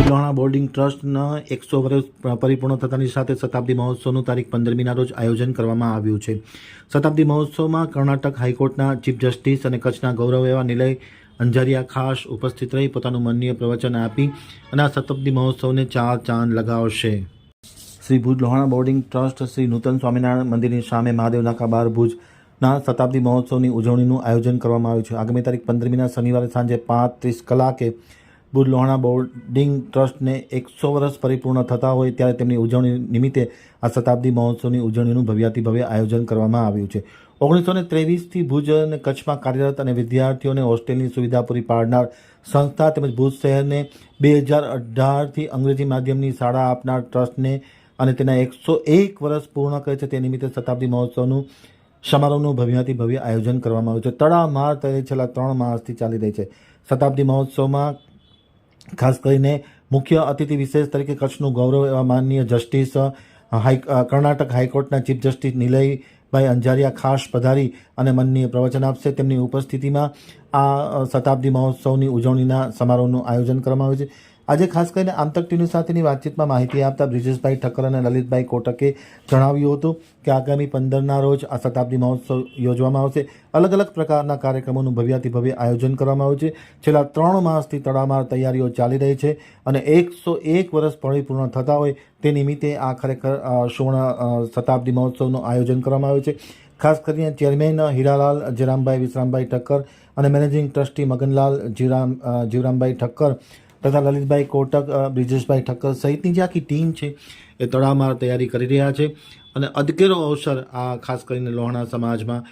બુધવાણા boarding ટ્રસ્ટના એકસો વર્ષ પરિપૂર્ણ થતાની સાથે શતાબ્દી મહોત્સવનું તારીખ પંદરમીના રોજ આયોજન કરવામાં આવ્યું છે. શતાબ્દી મહોત્સવમાં કર્ણાટક હાઈકોર્ટના ચીફ જસ્ટિસ અને કચ્છના ગૌરવ એવા નિલય અંજારિયા ખાસ ઉપસ્થિત રહી પોતાનું મનનીય પ્રવચન આપી અને આ શતાબ્દી મહોત્સવને ચાર ચાંદ લગાવશે. શ્રી ભુજ લોહાણા બોર્ડિંગ ટ્રસ્ટ શ્રી નૂતન સ્વામિનારાયણ મંદિરની સામે મહાદેવ નાકા બાર ભુજના શતાબ્દી મહોત્સવની ઉજવણીનું આયોજન કરવામાં આવ્યું છે. આગામી તારીખ પંદરમીના શનિવારે સાંજે પાંત્રીસ કલાકે ભુજ લોહાણા બોર્ડિંગ ટ્રસ્ટને એકસો વર્ષ પરિપૂર્ણ થતા હોય ત્યારે તેમની ઉજવણી નિમિત્તે આ શતાબ્દી મહોત્સવની ઉજવણીનું ભવ્યાતિ ભવ્ય આયોજન કરવામાં આવ્યું છે. ઓગણીસો ને ત્રેવીસથી ભુજ અને કચ્છમાં કાર્યરત અને વિદ્યાર્થીઓને હોસ્ટેલની સુવિધા પૂરી પાડનાર સંસ્થા તેમજ ભુજ શહેરને બે હજાર અઢારથી અંગ્રેજી માધ્યમની શાળા આપનાર ટ્રસ્ટને અને તેના એકસો એક વર્ષ પૂર્ણ કરે છે. તે નિમિત્તે શતાબ્દી મહોત્સવનું સમારોહનું ભવ્યાથી ભવ્ય આયોજન કરવામાં આવ્યું છે. તડામાર તરે છેલ્લા ત્રણ માસથી ચાલી રહી છે. શતાબ્દી મહોત્સવમાં ખાસ કરીને મુખ્ય અતિથિ વિશેષ તરીકે કચ્છનું ગૌરવ એવા માનનીય જસ્ટિસ હાઈ કર્ણાટક હાઈકોર્ટના ચીફ જસ્ટિસ નિલયભાઈ અંજારિયા ખાસ પધારી અને માનનીય પ્રવચન આપશે. તેમની ઉપસ્થિતિમાં આ શતાબ્દી મહોત્સવની ઉજવણીના સમારોહનું આયોજન કરવામાં આવ્યું છે. આજે ખાસ કરીને આમતક ટીવી સાથેની વાતચીતમાં માહિતી આપતા બ્રિજેશભાઈ ઠક્કર અને લલિતભાઈ કોટકે જણાવ્યું હતું કે આગામી પંદરના રોજ આ શતાબ્દી મહોત્સવ યોજવામાં આવશે. અલગ અલગ પ્રકારના કાર્યક્રમોનું ભવ્યાતિભવ્ય આયોજન કરવામાં આવ્યું છે. છેલ્લા ત્રણ માસથી તડામાર તૈયારીઓ ચાલી રહી છે અને એકસો એક વર્ષ પરિપૂર્ણ થતા હોય તે નિમિત્તે આ ખરેખર સુવર્ણ શતાબ્દી મહોત્સવનું આયોજન કરવામાં આવ્યું છે. ખાસ કરીને ચેરમેન હીરાલાલ જીરામભાઈ વિશ્રામભાઈ ઠક્કર અને મેનેજિંગ ટ્રસ્ટી મગનલાલ જીરામ જીવરામભાઈ ઠક્કર તથા લલિતભાઈ કોટક બ્રિજેશભાઈ ઠક્કર સહિતની જે આખી ટીમ છે એ તડામાર તૈયારી કરી રહ્યા છે અને અદકેરો અવસર આ ખાસ કરીને લોહાણા સમાજમાં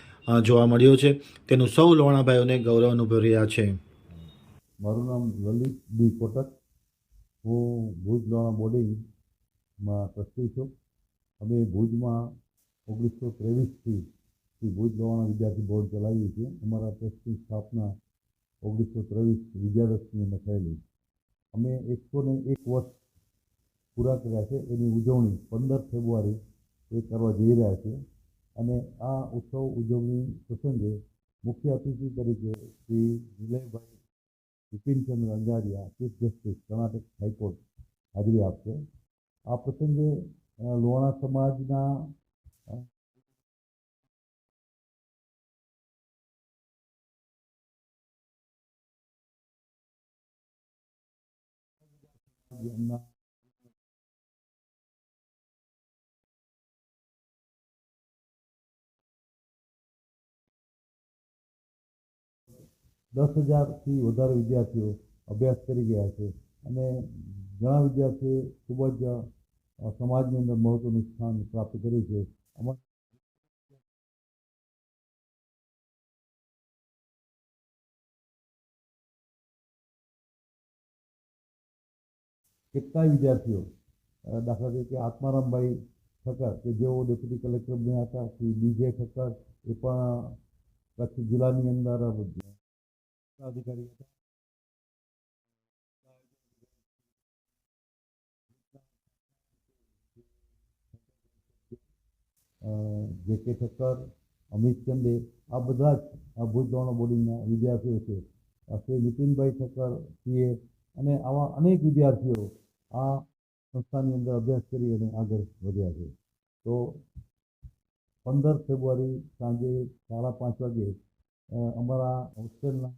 જોવા મળ્યો છે. તેનું સૌ લોહાણાભાઈઓને ગૌરવ અનુભવી રહ્યા છે. મારું નામ લલિત બી કોટક. હું ભુજ લોહાણા બોર્ડિંગમાં ટ્રસ્ટી છું. અમે ભુજમાં ઓગણીસો ત્રેવીસથી ભુજ લોહાણા વિદ્યાર્થી બોર્ડ ચલાવીએ છીએ. અમારા ટ્રસ્ટની સ્થાપના ઓગણીસો ત્રેવીસ વિજયાદશમી અમે થયેલી અમે એકસો ને એક વર્ષ પૂરા કર્યા છે. એની ઉજવણી પંદર ફેબ્રુઆરી એ કરવા જઈ રહ્યા છે. અને આ ઉત્સવ ઉજવણી પ્રસંગે મુખ્ય અતિથિ તરીકે Shri Vilaybhai Bipinchandra Anjaria chief justice Karnataka high court હાજરી આપશે. આ પ્રસંગે લોહાણા સમાજના અ, દસ હજારથી વધારે વિદ્યાર્થીઓ અભ્યાસ કરી ગયા છે અને ઘણા વિદ્યાર્થીઓએ ખૂબ જ સમાજની અંદર મહત્ત્વનું સ્થાન પ્રાપ્ત કર્યું છે. અમારા કેટલાય વિદ્યાર્થીઓ અ, દાખલા તરીકે આત્મારામભાઈ ઠક્કર કે જેઓ ડેપ્યુટી કલેક્ટર બન્યા હતા શ્રી બીજે ઠક્કર એ પણ કચ્છ જિલ્લાની અંદર અધિકારી હતા અ, જે કે ઠક્કર અમિત ચંદે આ બધા જ આ ભુજ ધોરણ બોર્ડિંગના વિદ્યાર્થીઓ છે અ, શ્રી નીતિનભાઈ ઠક્કર સીએ અને આવા અનેક વિદ્યાર્થીઓ આ સંસ્થાની અંદર અભ્યાસ કરી અને આગળ વધ્યા છે. તો પંદર ફેબ્રુઆરી સાંજે સાડા પાંચ વાગે અમારા હોસ્ટેલના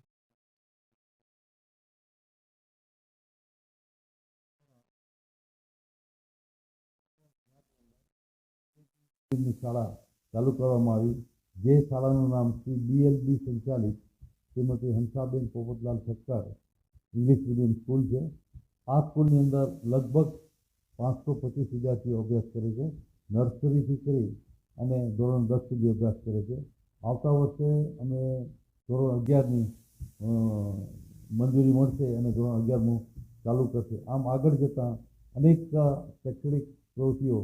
શાળા ચાલુ કરવામાં આવી. જે શાળાનું નામ શ્રી બીએલબી સંચાલિત, Shrimati Hansaben Popatlal Thakkar English medium school છે. આ સ્કૂલની અંદર લગભગ પાંચસો પચીસ વિદ્યાર્થીઓ અભ્યાસ કરે છે. નર્સરીથી કરી અને ધોરણ દસ સુધી અભ્યાસ કરે છે. આવતા વર્ષે અમે ધોરણ અગિયારની મંજૂરી મળશે અને ધોરણ અગિયારમું ચાલુ કરશે. આમ આગળ જતાં અનેક શૈક્ષણિક પ્રવૃત્તિઓ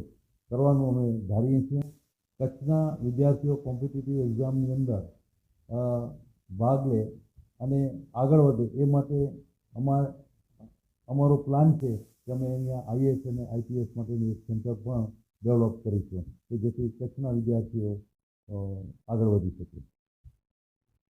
કરવાનું અમે ધારીએ છીએ. કચ્છના વિદ્યાર્થીઓ કોમ્પિટિટિવ એક્ઝામની અંદર ભાગ લે અને આગળ વધે એ માટે અમાર અમારો પ્લાન છે કે અમે અહીંયા આઈએએસ અને આઈપીએસ માટેનું એક સેન્ટર પણ ડેવલપ કરીશું કે જેથી કચ્છના વિદ્યાર્થીઓ આગળ વધી શકે.